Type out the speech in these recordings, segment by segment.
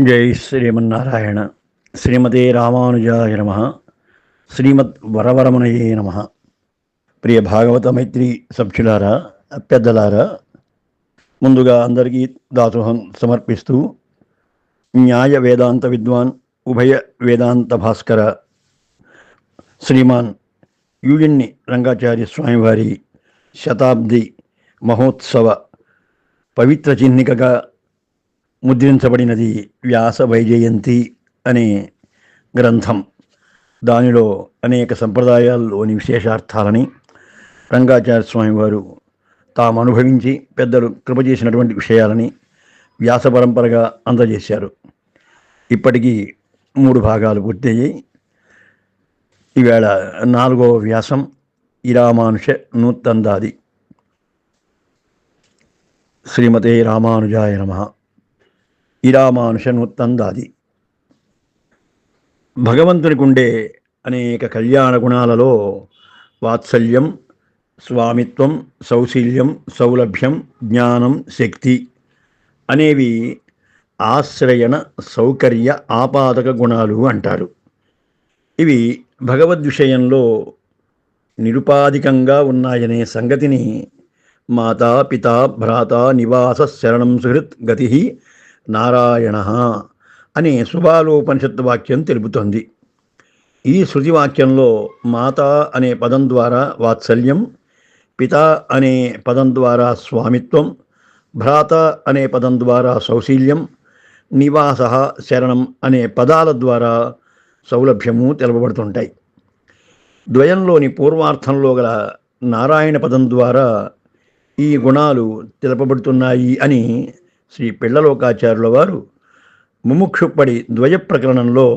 జై శ్రీమన్నారాయణ శ్రీమతే రామానుజాయ నమ శ్రీమద్ వరవరమణయే నమ ప్రియ భాగవత మైత్రి సభ్యులారా పెద్దలారా ముందుగా అందరికీ దాసోహం సమర్పిస్తూ న్యాయ వేదాంత విద్వాన్ ఉభయ వేదాంత భాస్కర శ్రీమాన్ యూజిన్ని రంగాచార్య స్వామివారి శతాబ్ది మహోత్సవ పవిత్ర చిహ్నికగా ముద్రించబడినది వ్యాస వైజయంతి అనే గ్రంథం. దానిలో అనేక సంప్రదాయాల్లోని విశేషార్థాలని రంగాచార్య స్వామి వారు తాము అనుభవించి పెద్దలు కృప చేసినటువంటి విషయాలని వ్యాస పరంపరగా అందజేశారు. ఇప్పటికీ మూడు భాగాలు పూర్తయ్యాయి. ఈవేళ నాలుగవ వ్యాసం ఇరామానుష నూత్తందాది. శ్రీమతే రామానుజాయ నమః. ఇరామానుషనుత్తందాది భగవంతునికి ఉండే అనేక కళ్యాణ గుణాలలో వాత్సల్యం స్వామిత్వం సౌశీల్యం సౌలభ్యం జ్ఞానం శక్తి అనేవి ఆశ్రయణ సౌకర్య ఆపాదక గుణాలు అంటారు. ఇవి భగవద్ విషయంలో నిరుపాధికంగా ఉన్నాయనే సంగతిని మాతా పిత భ్రాత నివాస శరణం సుహృత్ గతి నారాయణ అనే శుభాలోపనిషత్తు వాక్యం తెలుపుతోంది. ఈ శృతి వాక్యంలో మాత అనే పదం ద్వారా వాత్సల్యం పిత అనే పదం ద్వారా స్వామిత్వం భ్రాత అనే పదం ద్వారా సౌశీల్యం నివాస శరణం అనే పదాల ద్వారా సౌలభ్యము తెలపబడుతుంటాయి. ద్వయంలోని పూర్వార్థంలో గల నారాయణ పదం ద్వారా ఈ గుణాలు తెలపబడుతున్నాయి అని శ్రీ పిళ్ళలోకాచార్యుల వారు ముముక్షుపడి ద్వయ ప్రకరణంలో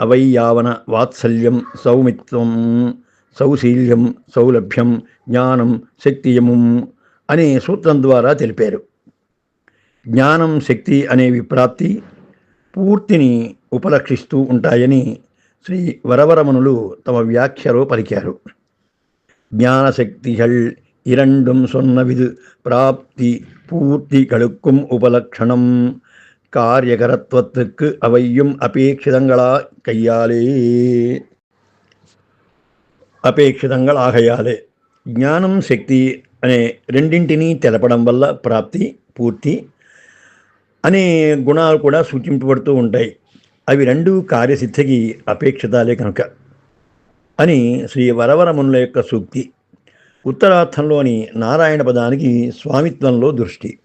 అవయ్యావన వాత్సల్యం సౌమిత్వం సౌశీల్యం సౌలభ్యం జ్ఞానం శక్తియము అనే సూత్రం ద్వారా తెలిపారు. జ్ఞానం శక్తి అనే విప్రాప్తి పూర్తిని ఉపలక్షిస్తూ ఉంటాయని శ్రీ వరవరమనులు తమ వ్యాఖ్యలో పలికారు. జ్ఞానశక్తిహల్ ఇరండుం సొన్నవిధు ప్రాప్తి பூர்த்தி கழுக்கும் உபலக்ஷணம் காரியகரத்துவத்துக்கு அவையும் அபேட்சிதங்களா கையாலே అపేక్షితంగళాగయాలే జ్ఞానం శక్తి అనే రెండింటినీ తెలపడం వల్ల ప్రాప్తి పూర్తి అనే గుణాలు కూడా సూచింపబడుతూ ఉంటాయి అవి రెండు కార్యసిద్ధికి అపేక్షితాలే కనుక అని శ్రీ వరవరమునుల యొక్క సూక్తి ఉత్తరార్థంలోని నారాయణ పదానికి స్వామిత్వంలో దృష్టి.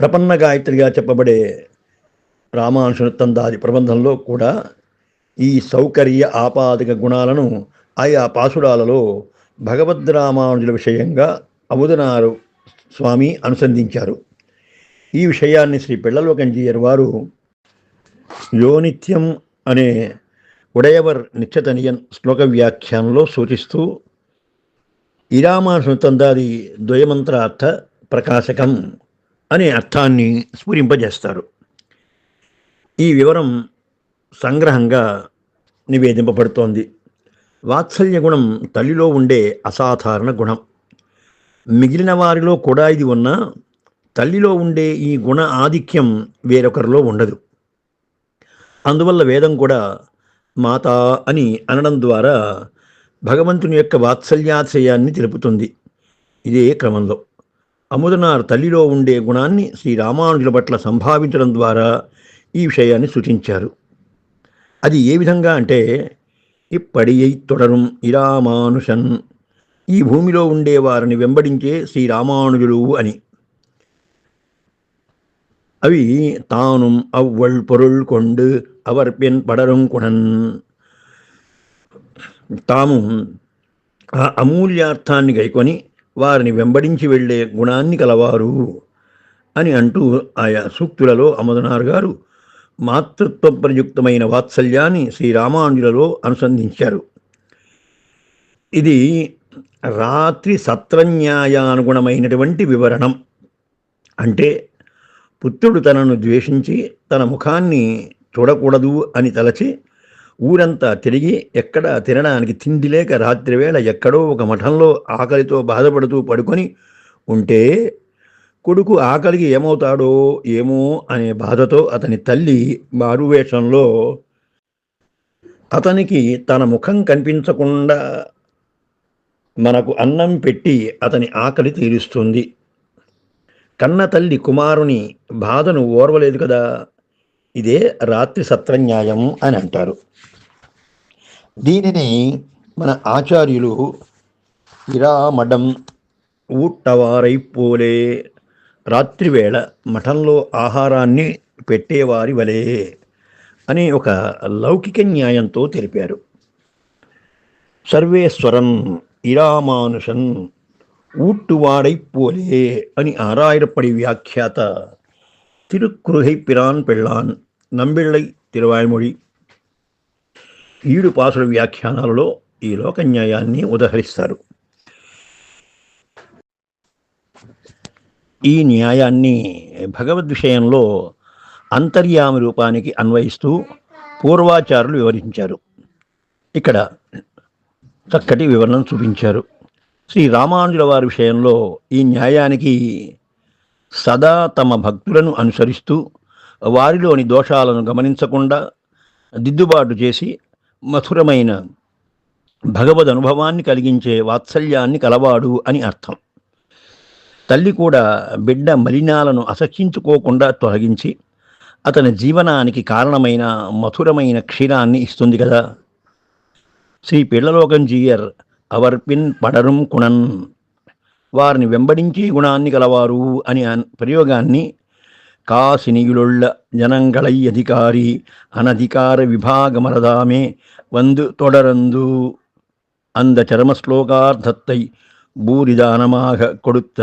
ప్రపన్న గాయత్రిగా చెప్పబడే రామానుషనుత్తందాది ప్రబంధంలో కూడా ఈ సౌకర్య ఆపాదక గుణాలను ఆయా పాసురాలలో భగవద్రామానుజుల విషయంగా అబుదనారు స్వామి అనుసంధించారు. ఈ విషయాన్ని శ్రీ పిళ్ళలోకంజీయర్ వారు యోనిత్యం అనే ఉడయవర్ నిత్యతనియన్ శ్లోక వ్యాఖ్యానంలో సూచిస్తూ ఇరామానుతందాది ద్వయమంత్రార్థ ప్రకాశకం అనే అర్థాన్ని స్ఫురింపజేస్తారు. ఈ వివరం సంగ్రహంగా నివేదింపబడుతోంది. వాత్సల్య గుణం తల్లిలో ఉండే అసాధారణ గుణం. మిగిలిన వారిలో కూడా ఇది ఉన్నా తల్లిలో ఉండే ఈ గుణ ఆధిక్యం వేరొకరిలో ఉండదు. అందువల్ల వేదం కూడా మాత అని అనడం ద్వారా భగవంతుని యొక్క వాత్సల్యాశయాన్ని తెలుపుతుంది. ఇదే క్రమంలో. అముదనార్ తల్లిలో ఉండే గుణాన్ని శ్రీరామానుజుల పట్ల సంభావించడం ద్వారా ఈ విషయాన్ని సూచించారు. అది ఏ విధంగా అంటే ఇప్పడియై తొడరం ఇరామానుషన్ ఈ భూమిలో ఉండేవారిని వెంబడించే శ్రీరామానుజులు అని. అవి తానుం అవ్వల్ పొరుల్ కొండు அவர்பின் పడరుం குணன் తాము ఆ అమూల్యార్థాన్ని గైకొని వారిని వెంబడించి వెళ్ళే గుణాన్ని కలవారు అని అంటూ ఆయా సూక్తులలో అమదనార్ గారు మాతృత్వ ప్రయుక్తమైన వాత్సల్యాన్ని శ్రీరామానుజులలో అనుసంధించారు. ఇది రాత్రి సత్రన్యాయానుగుణమైనటువంటి వివరణం. అంటే పుత్రుడు తనను ద్వేషించి తన ముఖాన్ని చూడకూడదు అని తలచి ఊరంతా తిరిగి ఎక్కడ తినడానికి తిండి లేక రాత్రివేళ ఎక్కడో ఒక మఠంలో ఆకలితో బాధపడుతూ పడుకొని ఉంటే కొడుకు ఆకలికి ఏమవుతాడో ఏమో అనే బాధతో అతని తల్లి మారువేషంలో అతనికి తన ముఖం కనిపించకుండా మనకు అన్నం పెట్టి అతని ఆకలి తీరుస్తుంది. కన్న తల్లి కుమారుని బాధను ఓర్వలేదు కదా? ఇదే రాత్రి సత్రన్యాయం అని అంటారు. దీనిని మన ఆచార్యులు ఇరామడం ఊట్టవారైపోలే. రాత్రివేళ మఠంలో ఆహారాన్ని పెట్టేవారి వలె అని ఒక లౌకిక న్యాయంతో తెలిపారు. సర్వేశ్వరన్ ఇరామానుషన్ ఊట్టువాడైపోలే అని ఆరాయరపడి వ్యాఖ్యాత తిరుక్కురుహై పిరాన్ పెళ్ళాన్ నంబిళ్ళై తిరువాయమొഴി ఈడు పాసుల వ్యాఖ్యానాలలో ఈ లోక న్యాయాన్ని ఉదహరిస్తారు. ఈ న్యాయాన్ని భగవద్ విషయంలో అంతర్యామి రూపానికి అన్వయిస్తూ పూర్వాచారులు వివరించారు. ఇక్కడ చక్కటి వివరణం చూపించారు. శ్రీ రామానుజుల వారి విషయంలో ఈ న్యాయానికి సదా తమ భక్తులను అనుసరిస్తూ వారిలోని దోషాలను గమనించకుండా దిద్దుబాటు చేసి మధురమైన భగవద్ అనుభవాన్ని కలిగించే వాత్సల్యాన్ని కలవాడు అని అర్థం. తల్లి కూడా బిడ్డ మలినాలను అసహించుకోకుండా తొలగించి అతని జీవనానికి కారణమైన మధురమైన క్షీరాన్ని ఇస్తుంది కదా. శ్రీ పిళ్ళలోకం జీయర్ అవర్పిన్ పడరుం కుణన్. వారిని వెంబడించే గుణాన్ని గలవారు అని అన్- ప్రయోగాన్ని காசினியிலுள்ள ஜனங்களை அதிகாரி அனதிகார விபாகமரதாமே வந்து தொடர்ந்து அந்த சரமஸ்லோகார்த்தத்தை பூரிதானமாக கொடுத்த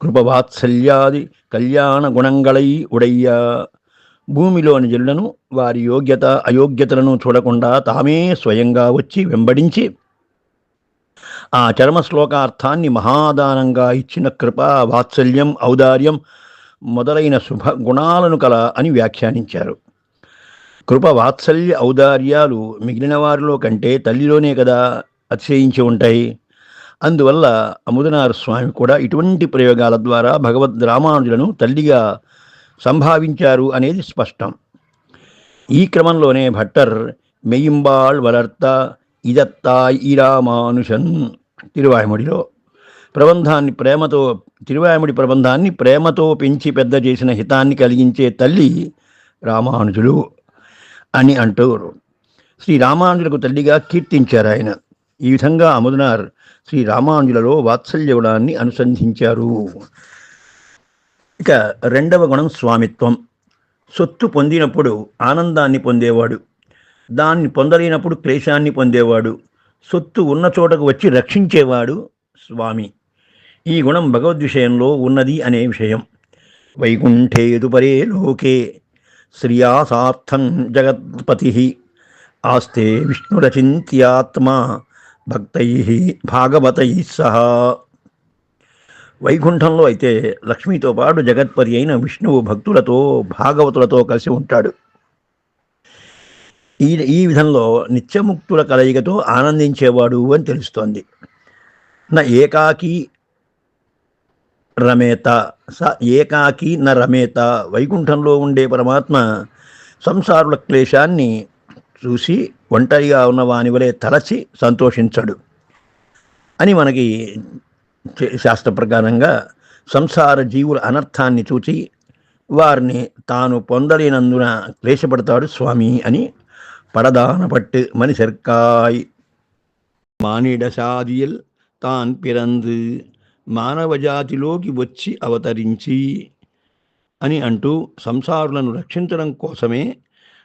కృపవాత్సల్యాది కళ్యాణ గుణంగళై ఉడయ్యా భూమిలోని జిల్లను వారి యోగ్యత అయోగ్యతలను చూడకుండా తామే స్వయంగా వచ్చి వెంబడించి ఆ చర్మశ్లోకార్థాన్ని మహాదానంగా ఇచ్చిన కృప వాత్సల్యం ఔదార్యం మొదలైన శుభ గుణాలను కల అని వ్యాఖ్యానించారు. కృప వాత్సల్య ఔదార్యాలు మిగిలిన వారిలో కంటే తల్లిలోనే కదా అతిశయించి ఉంటాయి. అందువల్ల అముదనార స్వామి కూడా ఇటువంటి ప్రయోగాల ద్వారా భగవద్ రామానుజులను తల్లిగా సంభావించారు అనేది స్పష్టం. ఈ క్రమంలోనే భట్టర్ మెయింబాళ్ వలర్త ఇదత్తాయ్ రామానుషన్ తిరువాయముడిలో ప్రబంధాన్ని ప్రేమతో తిరువాయముడి ప్రబంధాన్ని ప్రేమతో పెంచి పెద్ద చేసిన హితాన్ని కలిగించే తల్లి రామానుజులు అని అంటారు. శ్రీ రామానుజులకు తల్లిగా కీర్తించారు ఆయన. ఈ విధంగా అమదునార్ శ్రీ రామానుజులలో వాత్సల్య గుణాన్ని అనుసంధించారు. ఇక రెండవ గుణం స్వామిత్వం. సొత్తు పొందినప్పుడు ఆనందాన్ని పొందేవాడు. దాన్ని పొందలేనప్పుడు క్లేశాన్ని పొందేవాడు. సొత్తు ఉన్న చోటకు వచ్చి రక్షించేవాడు స్వామి. ఈ గుణం భగవద్విషయంలో ఉన్నది అనే విషయం. వైకుంఠేదుపరే లోకే శ్రియాసార్థం జగత్పతి. ఆస్తే విష్ణురచింత్యాత్మా భక్తై భాగవతై సహా. వైకుంఠంలో అయితే లక్ష్మితో పాటు జగత్పతి అయిన విష్ణువు భక్తులతో భాగవతులతో కలిసి ఉంటాడు. ఈ ఈ విధంలో నిత్యముక్తుల కలయికతో ఆనందించేవాడు అని తెలుస్తోంది. నా ఏకాకి రమేత స ఏకాకి న రమేత వైకుంఠంలో ఉండే పరమాత్మ సంసారుల క్లేశాన్ని చూసి ఒంటరిగా ఉన్న వాని వలె తలచి సంతోషించడు. అని మనకి చే- శాస్త్ర ప్రకారంగా సంసార జీవుల అనర్థాన్ని చూచి వారిని తాను పొందలేనందున క్లేశపడతాడు స్వామి అని పడదానపట్టు మనిసర్కాయ్. మానిడ మానిడసాదియల్ తాన్ పిరందు. మానవ జాతిలోకి వచ్చి అవతరించి అని అంటూ సంసారులను రక్షించడం కోసమే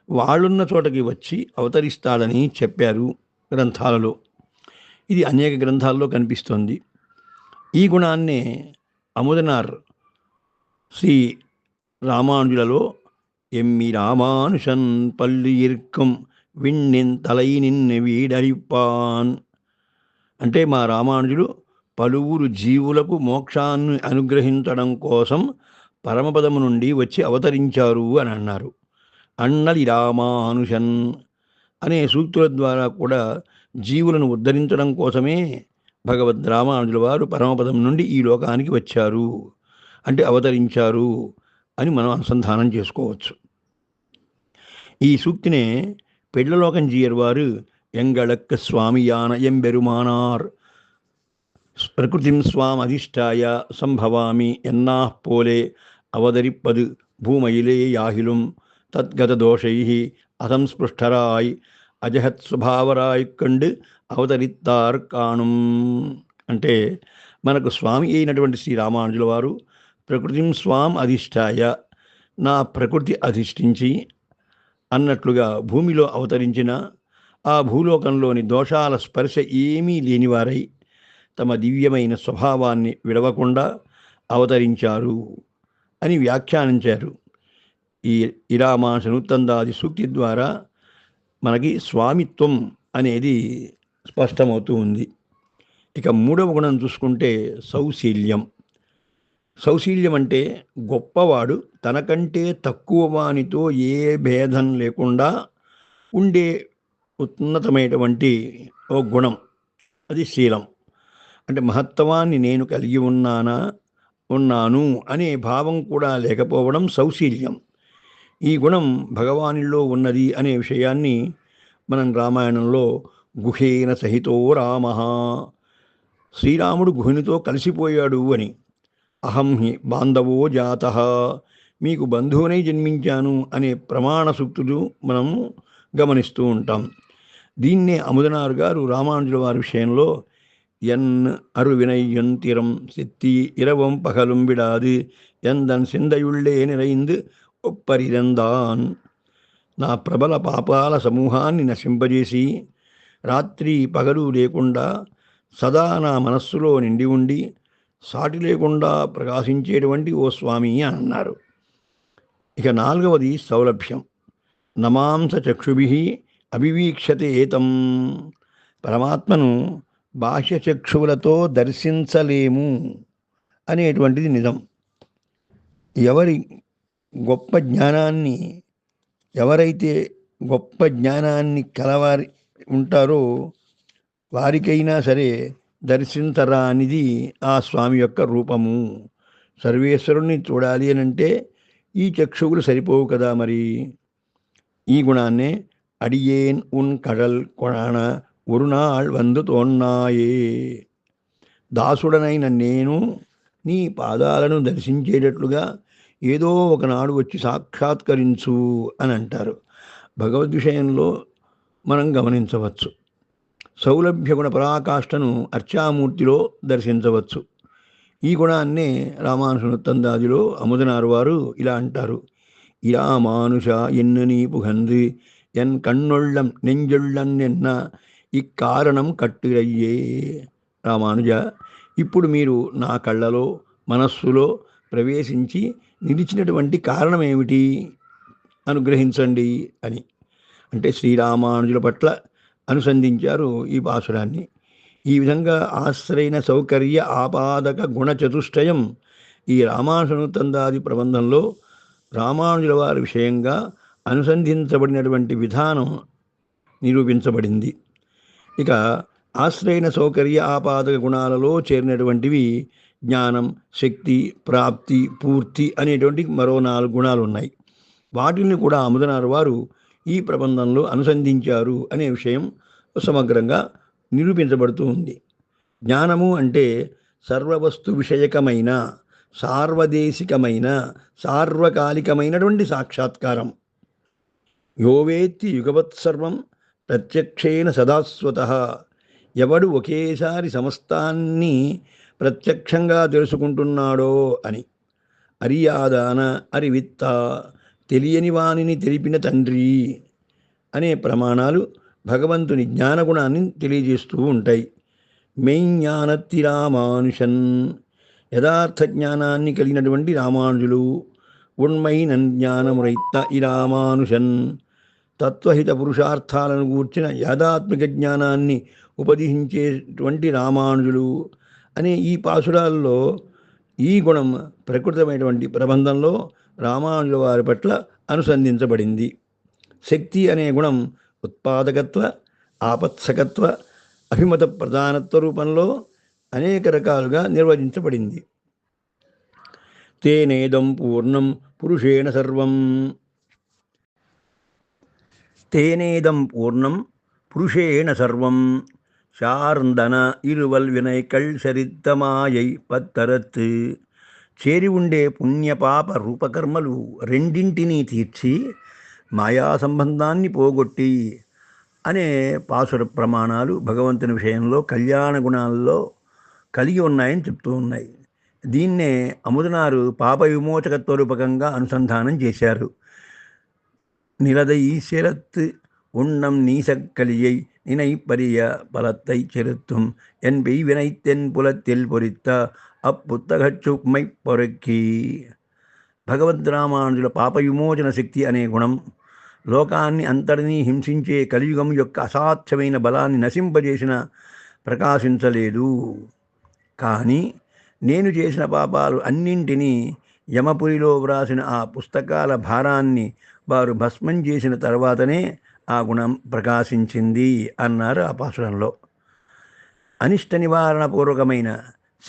వాళ్ళున్న చోటకి వచ్చి అవతరిస్తాడని చెప్పారు గ్రంథాలలో. ఇది అనేక గ్రంథాల్లో కనిపిస్తోంది. ఈ గుణాన్నే అముదనార్ శ్రీ రామానుజులలో ఎమ్మి రామానుషన్ పల్లి ఇర్కం విణ్ణిన్ తలై నిన్ను వీడరిపాన్. అంటే మా రామానుజుడు పలువురు జీవులకు మోక్షాన్ని అనుగ్రహించడం కోసం పరమపదము నుండి వచ్చి అవతరించారు అని అన్నారు. అన్నది రామానుషన్ అనే సూక్తుల ద్వారా కూడా జీవులను ఉద్ధరించడం కోసమే భగవద్ రామానుజుల వారు పరమపదం నుండి ఈ లోకానికి వచ్చారు అంటే అవతరించారు అని మనం అనుసంధానం చేసుకోవచ్చు. ఈ సూక్తినే పెళ్ళలోకం జీయర్వారు ఎంగళక్క స్వామియాన ఎంబెరుమానార్ പ്രകൃതിം സ്വാം അധിഷ്ഠായ സംഭവാമി എന്നാ പോലെ അവതരിപ്പത് ഭൂമയിലേയാഹിലും തദ്ഗതദോഷൈ അസംസ്പൃഷ്ടരായി అసంస్పృష్టరాయ్ అజహత్స్వభావరాయ్ కండ్ అవతరిత్తార్ కాణం అంటే మనకు స్వామి అయినటువంటి శ్రీ రామానుజుల వారు ప్రకృతిం స్వాం అధిష్టాయ నా ప్రకృతి అధిష్ఠించి అన్నట్లుగా భూమిలో అవతరించిన ఆ భూలోకంలోని దోషాల స్పర్శ ఏమీ లేనివారై తమ దివ్యమైన స్వభావాన్ని విడవకుండా అవతరించారు అని వ్యాఖ్యానించారు. ఈ ఇరామా శనుత్తందాది సూక్తి ద్వారా మనకి స్వామిత్వం అనేది స్పష్టమవుతూ ఉంది. ఇక మూడవ గుణం చూసుకుంటే సౌశీల్యం. సౌశీల్యం అంటే గొప్పవాడు తనకంటే తక్కువ వానితో ఏ భేదం లేకుండా ఉండే ఉన్నతమైనటువంటి ఓ గుణం. అది శీలం. అంటే మహత్వాన్ని నేను కలిగి ఉన్నానా ఉన్నాను అనే భావం కూడా లేకపోవడం సౌశీల్యం. ఈ గుణం భగవానిలో ఉన్నది అనే విషయాన్ని మనం రామాయణంలో గుహేన సహితో రామ శ్రీరాముడు గుహునితో కలిసిపోయాడు అని. అహం హి బాంధవో జాత మీకు బంధువునై జన్మించాను అనే ప్రమాణ సూక్తులు మనము గమనిస్తూ ఉంటాం. దీన్నే అముదనారు గారు రామానుజుల వారి విషయంలో ఎన్ అరువినయ్యన్ తిరం సిత్తి இரவும் பகலும் விடாது எந்தன் சிந்தையுள்ளே நிறைந்து ఒప్పరిదందాన్ నా ప్రబల పాపాల సమూహాన్ని నశింపజేసి రాత్రి పగలు లేకుండా సదా నా మనస్సులో నిండి ఉండి సాటి లేకుండా ప్రకాశించేటువంటి ఓ స్వామి అని అన్నారు ఇక నాలుగవది సౌలభ్యం నమాంస చక్షుభి అభివీక్షతే ఏతం పరమాత్మను బాహ్య చక్షువులతో దర్శించలేము అనేటువంటిది నిజం. ఎవరి గొప్ప జ్ఞానాన్ని ఎవరైతే గొప్ప జ్ఞానాన్ని కలవారి ఉంటారో వారికైనా సరే దర్శించరానిది ఆ స్వామి యొక్క రూపము. సర్వేశ్వరుణ్ణి చూడాలి అని అంటే ఈ చక్షువులు సరిపోవు కదా మరి. ఈ గుణాన్నే అడియేన్ ఉన్ కడల్ కొణాన ఒరునాళ్ వందు తోన్నాయే దాసుడనైన నేను నీ పాదాలను దర్శించేటట్లుగా ఏదో ఒకనాడు వచ్చి సాక్షాత్కరించు అని అంటారు భగవద్ విషయంలో మనం గమనించవచ్చు సౌలభ్య గుణ పరాకాష్ఠను అర్చామూర్తిలో దర్శించవచ్చు ఈ గుణాన్నే రామానుషనుత్తందాదిలో అముదనారు వారు ఇలా అంటారు ఇలా మానుష ఎన్ను నీ పుగంది ఎన్ కన్నొళ్ళం నెంజొళ్ళం నిన్న ఇక్కారణం కట్టురయ్యే రామానుజ. ఇప్పుడు మీరు నా కళ్ళలో మనస్సులో ప్రవేశించి నిలిచినటువంటి కారణం ఏమిటి అనుగ్రహించండి అని. అంటే శ్రీరామానుజుల పట్ల అనుసంధించారు ఈ పాసురాన్ని ఈ విధంగా ఆశ్రయన సౌకర్య ఆపాదక గుణ చతుష్టయం ఈ రామానుసనుతందాది ప్రబంధంలో రామానుజుల వారి విషయంగా అనుసంధించబడినటువంటి విధానం నిరూపించబడింది. ఇక ఆశ్రయణ సౌకర్య ఆపాదక గుణాలలో చేరినటువంటివి జ్ఞానం శక్తి ప్రాప్తి పూర్తి అనేటువంటి మరో నాలుగు గుణాలు ఉన్నాయి. వాటిని కూడా అముదనారు వారు ఈ ప్రబంధంలో అనుసంధించారు అనే విషయం సమగ్రంగా నిరూపించబడుతూ ఉంది. జ్ఞానము అంటే సర్వవస్తు విషయకమైన సార్వదేశికమైన సార్వకాలికమైనటువంటి సాక్షాత్కారం. యోవేత్తి యుగవత్ సర్వం ప్రత్యక్షేణ సదాస్వత. ఎవడు ఒకేసారి సమస్తాన్ని ప్రత్యక్షంగా తెలుసుకుంటున్నాడో అని. అరియాదాన అరివిత్త తెలియని వానిని తెలిపిన తండ్రి అనే ప్రమాణాలు భగవంతుని జ్ఞానగుణాన్ని తెలియజేస్తూ ఉంటాయి. మెయిజ్ఞానత్తి రామానుషన్. యథార్థ జ్ఞానాన్ని కలిగినటువంటి రామానుజులు. ఉన్మైన జ్ఞానమురైత్త ఈ రామానుషన్. తత్వహిత పురుషార్థాలను గూర్చిన యాదాత్మిక జ్ఞానాన్ని ఉపదేశించేటువంటి రామానుజులు అనే ఈ పాసురాల్లో ఈ గుణం ప్రకృతమైనటువంటి ప్రబంధంలో రామానుజుల వారి పట్ల అనుసంధించబడింది. శక్తి అనే గుణం ఉత్పాదకత్వ ఆపత్సకత్వ అభిమత ప్రధానత్వ రూపంలో అనేక రకాలుగా నిర్వచించబడింది తేనేదం పూర్ణం పురుషేణ సర్వం. தேனேதம் பூர்ணம் புருஷேண சர்வம் சார்ந்தன இருவல் வினைகள் சரித்தமாயை పత్తరత్ చేరి ఉండే పుణ్యపాప రూపకర్మలు రెండింటినీ తీర్చి మాయా సంబంధాన్ని పోగొట్టి అనే పాసుర ప్రమాణాలు భగవంతుని విషయంలో కళ్యాణ గుణాల్లో కలిగి ఉన్నాయని చెప్తూ ఉన్నాయి దీన్నే అముదనారు పాప విమోచకత్వ రూపకంగా అనుసంధానం చేశారు நிலதை சிரத்து உண்ணம் நீசக்கலியை நினைப்பரிய பலத்தை செலுத்தும் என் பெய்வினைத்தென் புலத்தில் பொறித்த అప్పుత్తగ చుక్మై పొరక్కి భగవద్రామానుజుల పాప విమోచన శక్తి అనే గుణం లోకాన్ని అంతటినీ హింసించే కలియుగం యొక్క అసాధ్యమైన బలాన్ని నశింపజేసిన ప్రకాశించలేదు కానీ నేను చేసిన పాపాలు అన్నింటినీ యమపురిలో వ్రాసిన ఆ పుస్తకాల భారాన్ని వారు భస్మం చేసిన తర్వాతనే ఆ గుణం ప్రకాశించింది అన్నారు ఆ పాసురంలో అనిష్ట నివారణ పూర్వకమైన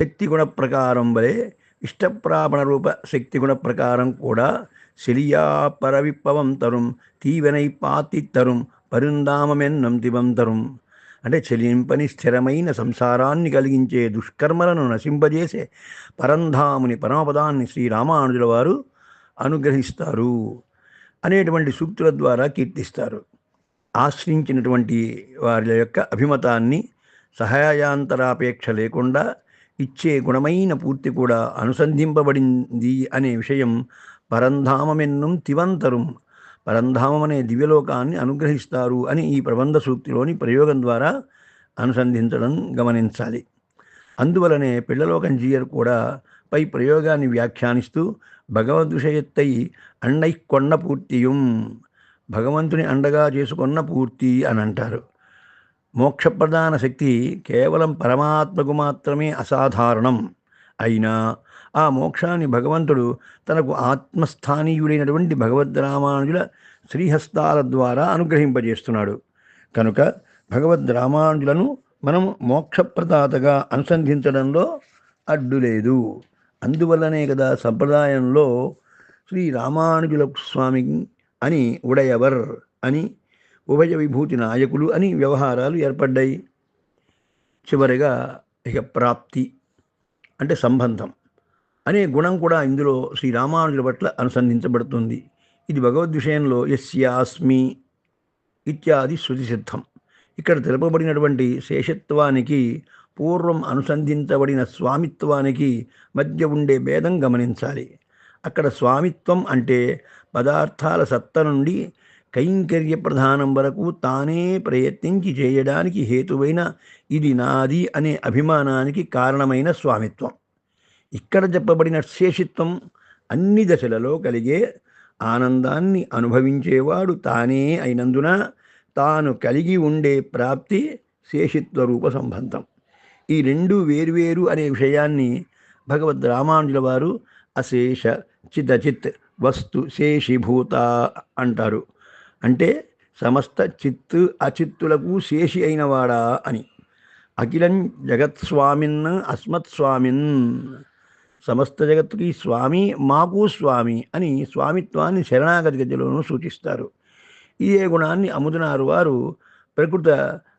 శక్తి గుణ ప్రకారం వలె ఇష్టప్రాపణ రూప శక్తి గుణ ప్రకారం కూడా శిలియా పరవిప్లవం తరుం తీవెనై పాతి తరుం పరుందామమెన్నం తివం తరుం. అంటే చెలింపని స్థిరమైన సంసారాన్ని కలిగించే దుష్కర్మలను నశింపజేసే పరంధాముని పరమపదాన్ని శ్రీరామానుజుల వారు అనుగ్రహిస్తారు అనేటువంటి సూక్తుల ద్వారా కీర్తిస్తారు. ఆశ్రయించినటువంటి వారి యొక్క అభిమతాన్ని సహాయాంతరాపేక్ష లేకుండా ఇచ్చే గుణమైన పూర్తి కూడా అనుసంధింపబడింది అనే విషయం పరంధామమెన్నం తివంతరం పరంధామం అనే దివ్యలోకాన్ని అనుగ్రహిస్తారు అని ఈ ప్రబంధ సూక్తిలోని ప్రయోగం ద్వారా అనుసంధించడం గమనించాలి. అందువలనే పిల్లలోకం జీయర్ కూడా పై ప్రయోగాన్ని వ్యాఖ్యానిస్తూ భగవద్ విషయత్తై అండై కొన్న పూర్తియం భగవంతుని అండగా చేసుకున్న పూర్తి అని అంటారు. మోక్షప్రధాన శక్తి కేవలం పరమాత్మకు మాత్రమే అసాధారణం. అయినా ఆ మోక్షాన్ని భగవంతుడు తనకు ఆత్మస్థానీయుడైనటువంటి భగవద్రామానుజుల శ్రీహస్తాల ద్వారా అనుగ్రహింపజేస్తున్నాడు. కనుక భగవద్ రామానుజులను మనం మోక్షప్రదాతగా అనుసంధించడంలో అడ్డు లేదు. అందువల్లనే కదా సంప్రదాయంలో శ్రీ రామానుజుల స్వామి అని ఉడయవర్ అని ఉభయ విభూతి నాయకులు అని వ్యవహారాలు ఏర్పడ్డాయి. చివరిగా ఇక ప్రాప్తి అంటే సంబంధం. అనే గుణం కూడా ఇందులో శ్రీరామానుజుల పట్ల అనుసంధించబడుతుంది. ఇది భగవద్ విషయంలో యస్యాస్మి ఇత్యాది శృతి సిద్ధం. ఇక్కడ తెలుపబడినటువంటి శేషత్వానికి పూర్వం అనుసంధించబడిన స్వామిత్వానికి మధ్య ఉండే భేదం గమనించాలి. అక్కడ స్వామిత్వం అంటే పదార్థాల సత్త నుండి కైంకర్య ప్రధానం వరకు తానే ప్రయత్నించి చేయడానికి హేతువైన ఇది నాది అనే అభిమానానికి కారణమైన స్వామిత్వం. ఇక్కడ చెప్పబడిన శేషిత్వం అన్ని దశలలో కలిగే ఆనందాన్ని అనుభవించేవాడు తానే అయినందున తాను కలిగి ఉండే ప్రాప్తి శేషిత్వ రూప సంబంధం. ఈ రెండు వేర్వేరు అనే విషయాన్ని భగవద్ రామానుజుల వారు అశేష చితచిత్ వస్తు శేషిభూత అంటారు. అంటే సమస్త చిత్తు అచిత్తులకు శేషి అయినవాడా అని. అఖిలం జగత్స్వామిన్ అస్మత్స్వామిన్. సమస్త జగత్తుకి స్వామి మాకు స్వామి అని స్వామిత్వాన్ని శరణాగతి గతిలోనూ సూచిస్తారు. ఈ ఏ గుణాన్ని అముదినారు వారు ప్రకృత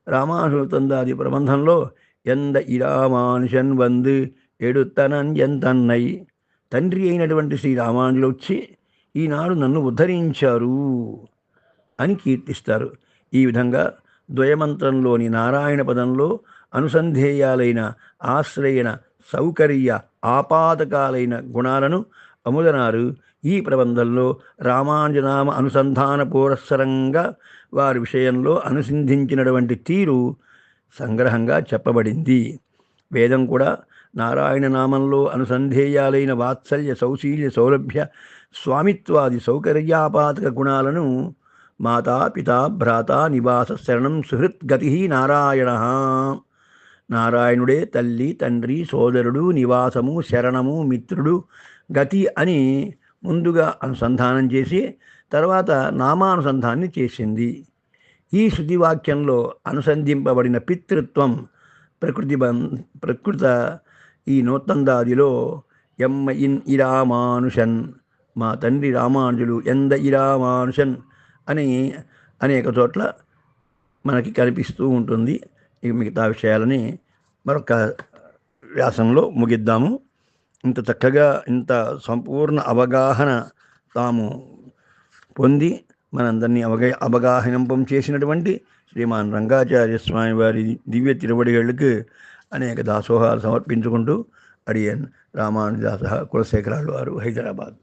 రామానుతందాది ప్రబంధంలో ఎంద ఇరామానుషన్ వందు ఎడుతనన్ ఎంతన్నై తండ్రి అయినటువంటి శ్రీ రామానుజులు వచ్చి ఈనాడు నన్ను ఉద్ధరించారు అని కీర్తిస్తారు. ఈ విధంగా ద్వయమంత్రంలోని నారాయణ పదంలో అనుసంధేయాలైన ఆశ్రయణ సౌకర్య ఆపాదకాలైన గుణాలను అముదనారు. ఈ ప్రబంధంలో రామానుజనామ అనుసంధాన పురస్సరంగా వారి విషయంలో అనుసంధించినటువంటి తీరు సంగ్రహంగా చెప్పబడింది. వేదం కూడా నారాయణ నామంలో అనుసంధేయాలైన వాత్సల్య సౌశీల్య సౌలభ్య స్వామిత్వాది సౌకర్యాపాతక గుణాలను మాతా పితా భ్రాత నివాస శరణం సుహృద్గతి నారాయణ. నారాయణుడే తల్లి తండ్రి సోదరుడు నివాసము శరణము మిత్రుడు గతి అని ముందుగా అనుసంధానం చేసి తర్వాత నామానుసంధాన్ని చేసింది. ఈ శృతివాక్యంలో అనుసంధింపబడిన పితృత్వం ప్రకృతి ప్రకృత ఈ నూతందాదిలో ఎమ్మ ఇన్ ఇరామానుషన్ మా తండ్రి రామానుజులు ఎంద ఇరామానుషన్ అని అనేక చోట్ల మనకి కనిపిస్తూ ఉంటుంది. ఇక మిగతా విషయాలని మరొక వ్యాసంలో ముగిద్దాము. ఇంత చక్కగా ఇంత సంపూర్ణ అవగాహన తాము పొంది మనందరినీ అవగా అవగాహనింపం చేసినటువంటి శ్రీమాన్ రంగాచార్య స్వామి వారి దివ్య తిరువడిగళ్ళకు అనేక దాసోహాలు సమర్పించుకుంటూ అడిగాను రామానుదాస కులశేఖరాలు వారు హైదరాబాద్.